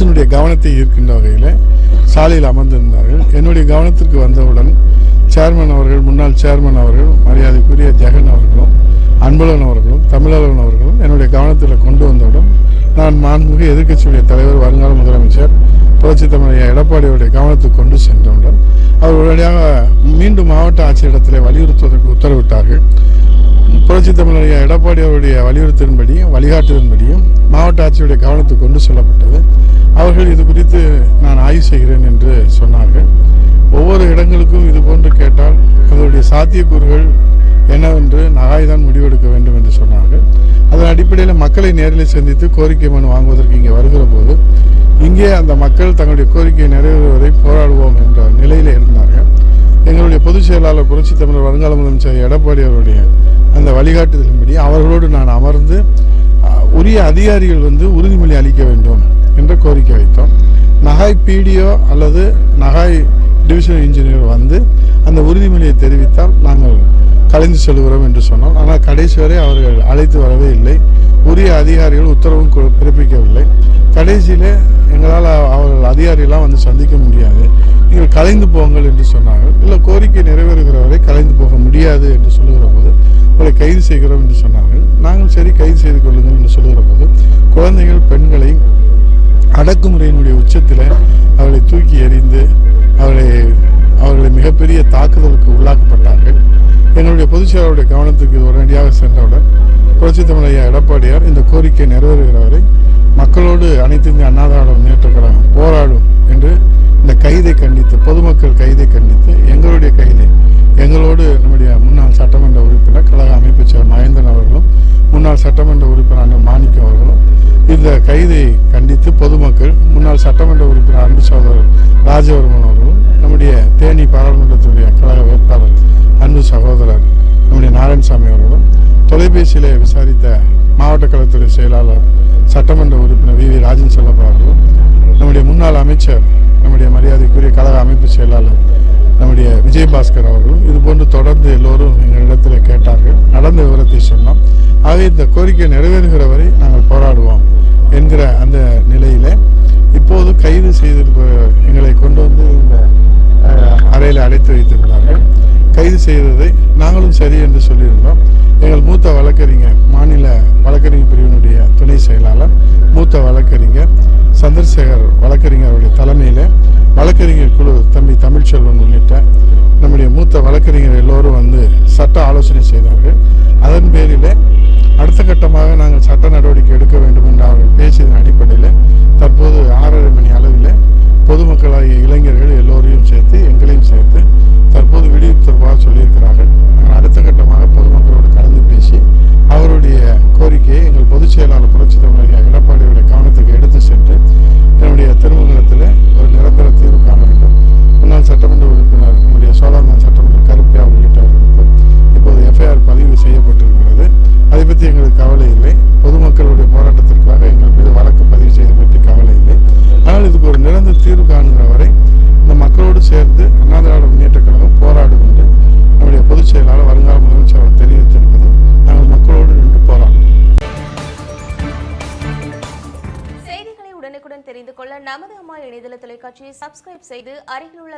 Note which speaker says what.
Speaker 1: அரசினுடைய கவனத்தை ஈர்க்கின்ற வகையில் சாலையில் அமர்ந்திருந்தார்கள். என்னுடைய கவனத்திற்கு வந்தவுடன் சேர்மன் அவர்கள் முன்னாள் சேர்மன் அவர்கள் மரியாதைக்குரிய ஜெகன் அவர்களும் அன்பழகன் அவர்களும் தமிழகன் அவர்களும் என்னுடைய கவனத்தில் கொண்டு வந்தவுடன் நான் மாண்புமிகு எதிர்க்கட்சியுடைய தலைவர் வருங்கால முதலமைச்சர் புரட்சி தமிழையா எடப்பாடியுடைய கவனத்துக்கு கொண்டு சென்றவுடன் அவர் உடனடியாக மீண்டும் மாவட்ட ஆட்சியிடத்தில் வலியுறுத்துவதற்கு உத்தரவிட்டார்கள். புரட்சி தமிழக எடப்பாடி அவருடைய வலியுறுத்தின்படியும் வழிகாட்டுதலின்படியும் மாவட்ட ஆட்சியுடைய கவனத்துக்கு கொண்டு செல்லப்பட்டது. அவர்கள் இது குறித்து நான் ஆய்வு செய்கிறேன் என்று சொன்னார்கள். ஒவ்வொரு இடங்களுக்கும் இது போன்று கேட்டால் அதனுடைய சாத்தியக்கூறுகள் என்னவென்று நகாய்தான் முடிவெடுக்க வேண்டும் என்று சொன்னார்கள். அதன் அடிப்படையில் மக்களை நேரில் சந்தித்து கோரிக்கை மனு வாங்குவதற்கு இங்கே வருகிற போது இங்கே அந்த மக்கள் தங்களுடைய கோரிக்கையை நிறைவேறுவதை போராடுவோம் என்ற நிலையில் இருந்தார்கள். பொதுச் செயலாளர் புரட்சி தமிழர் வருங்கால முதலமைச்சர் எடப்பாடி அவருடைய அந்த வழிகாட்டுதலின்படி அவர்களோடு நான் அமர்ந்து உரிய அதிகாரிகள் வந்து உறுதிமொழி அளிக்க வேண்டும் என்ற கோரிக்கை வைத்தோம். நகாய் பிடிஓ அல்லது நகாய் டிவிஷனல் இன்ஜினியர் வந்து அந்த உறுதிமொழியை தெரிவித்தால் நாங்கள் கலைந்து செல்கிறோம் என்று சொன்னோம். ஆனால் கடைசி வரை அவர்கள் அழைத்து வரவே இல்லை. உரிய அதிகாரிகள் உத்தரவும் பிறப்பிக்கவில்லை. கடைசியிலே எங்களால் அவர்கள் அதிகாரிகளாம் வந்து சந்திக்க முடியாது. நீங்கள் கலைந்து போங்கள் என்று சொன்னார்கள். இல்லை கோரிக்கை நிறைவேறுகிற வரை கலைந்து போக முடியாது என்று சொல்லுகிற போது உங்களை கைது செய்கிறோம் என்று சொன்னார்கள். நாங்கள் சரி கைது செய்து கொள்ளுங்கள் என்று சொல்லுகிற போது குழந்தைகள் பெண்களை அடக்குமுறையினுடைய உச்சத்தில் அவளை தூக்கி எறிந்து அவளை அவர்களை மிகப்பெரிய தாக்குதலுக்கு உள்ளாக்கப்பட்டார்கள். எங்களுடைய பொதுச்செயலாளருடைய கவனத்துக்கு இது உடனடியாக சென்றவுடன் புரட்சி தமிழையா எடப்பாடியார் இந்த கோரிக்கை நிறைவேறுகிற வரை மக்களோடு அனைத்து இந்திய அண்ணா திராவிட கழகம் போராடும் என்று கண்டித்து பொதுமக்கள் கைதை கண்டித்து எங்களுடைய கைதை. எங்களோடு நம்முடைய முன்னாள் சட்டமன்ற உறுப்பினர் கழக அமைப்பு செயலர் மகேந்திரன் அவர்களும் முன்னாள் சட்டமன்ற உறுப்பினர் அண்ணன் மாணிக்கம் அவர்களும் இந்த கைதை கண்டித்து பொதுமக்கள் முன்னாள் சட்டமன்ற உறுப்பினர் அன்பு சகோதரர் ராஜவர்மன் அவர்களும் நம்முடைய தேனி பாராளுமன்றத்துடைய கழக வேட்பாளர் அன்பு சகோதரர் நம்முடைய நாராயணசாமி அவர்களும் தொலைபேசியிலே விசாரித்த மாவட்ட கழகத்துறை செயலாளர் சட்டமன்ற உறுப்பினர் வி வி ராஜன் செல்லப்பா அவர்களும் நம்முடைய முன்னாள் அமைச்சர் நம்முடைய மரியாதைக்குரிய கழக அமைப்பு செயலாளர் நம்முடைய விஜயபாஸ்கர் அவர்களும் இது போன்று தொடர்ந்து எல்லோரும் எங்களிடத்தில் கேட்டார்கள். நடந்த விவரத்தை சொன்னோம். ஆகவே இந்த கோரிக்கை நிறைவேறுகிற வரை நாங்கள் போராடுவோம் என்கிற அந்த நிலையில் இப்போது கைது செய்திருப்ப எங்களை கொண்டு வந்து இந்த அறையில் அடைத்து வைத்திருந்தார்கள் கைது செய்ததை நாங்களும் சரி என்று சொல்லியிருந்தோம். எங்கள் மூத்த வழக்கறிஞர் மாநில வழக்கறிஞர் பிரிவினுடைய துணை செயலாளர் மூத்த வழக்கறிஞர் சந்திரசேகர் வழக்கறிஞருடைய தலைமையில் வழக்கறிஞர் குழு தம்பி தமிழ்ச்செல்வன் உள்ளிட்ட நம்முடைய மூத்த வழக்கறிஞர் எல்லோரும் வந்து சட்ட ஆலோசனை செய்தார்கள். அதன் பேரில் அடுத்த கட்டமாக நாங்கள் சட்ட நடவடிக்கை எடுக்க வேண்டும் என்று அவர்கள் பேசியதன் திருமங்கலத்தில்
Speaker 2: நமது அம்மா இணையதள தொலைக்காட்சியை சப்ஸ்கிரைப் செய்து அருகில் உள்ள